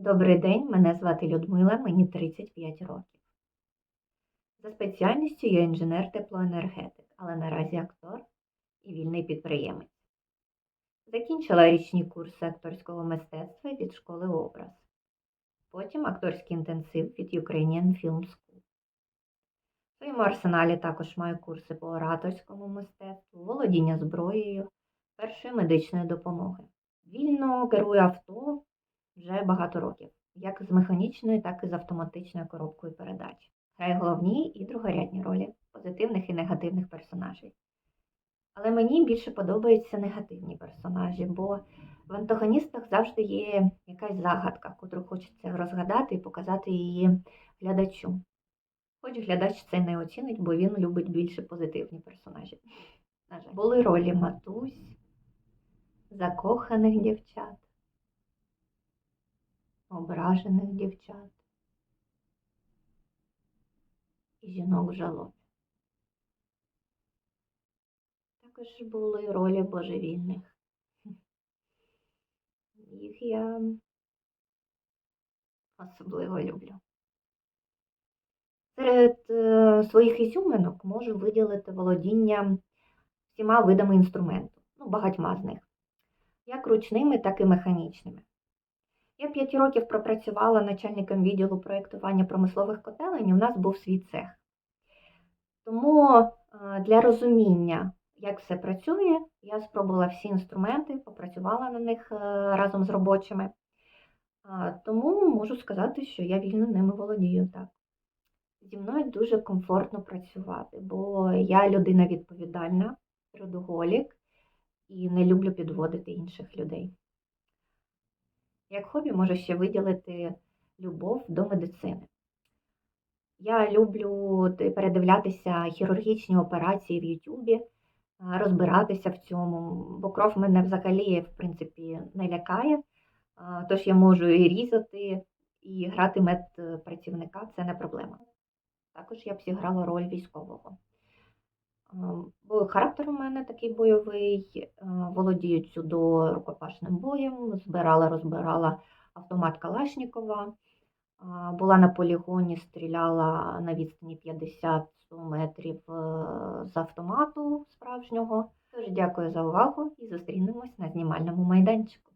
Добрий день, мене звати Людмила, мені 35 років. За спеціальністю я інженер-теплоенергетик, але наразі актор і вільний підприємець. Закінчила річні курси акторського мистецтва від школи образ. Потім акторський інтенсив від Ukrainian Film School. В своєму арсеналі також маю курси по ораторському мистецтву, володіння зброєю, першої медичної допомоги. Вільно керую авто вже багато років, як з механічною, так і з автоматичною коробкою передач. Граю головні і другорядні ролі позитивних і негативних персонажей. Але мені більше подобаються негативні персонажі, бо в антагоністах завжди є якась загадка, котру хочеться розгадати і показати її глядачу. Хоч глядач це не оцінить, бо він любить більше позитивні персонажі. На жаль, були ролі матусь, закоханих дівчат, ображених дівчат і жінок в жалобі. Також були ролі божевільних. Їх я особливо люблю. Серед е, своїх ізюминок можу виділити володіння всіма видами інструменту, ну, багатьма з них, як ручними, так і механічними. Я 5 років пропрацювала начальником відділу проєктування промислових котелень, у нас був свій цех. Тому е, для розуміння, як все працює, я спробувала всі інструменти, попрацювала на них е, разом з робочими. Тому можу сказати, що я вільно ними володію так. Зі мною дуже комфортно працювати, бо я людина відповідальна, трудоголік і не люблю підводити інших людей. Як хобі можу ще виділити любов до медицини. Я люблю передивлятися хірургічні операції в Ютубі, розбиратися в цьому, бо кров мене взагалі, в принципі, не лякає. Тож я можу і різати, і грати медпрацівника це не проблема. Також я б зіграла роль військового. А, Бо характер у мене такий бойовий, а, володію дзюдо рукопашним боєм, збирала, розбирала автомат Калашнікова. Була на полігоні, стріляла на відстані 50-100 метрів е, з автомату справжнього. Тож дякую за увагу і зустрінемось на знімальному майданчику.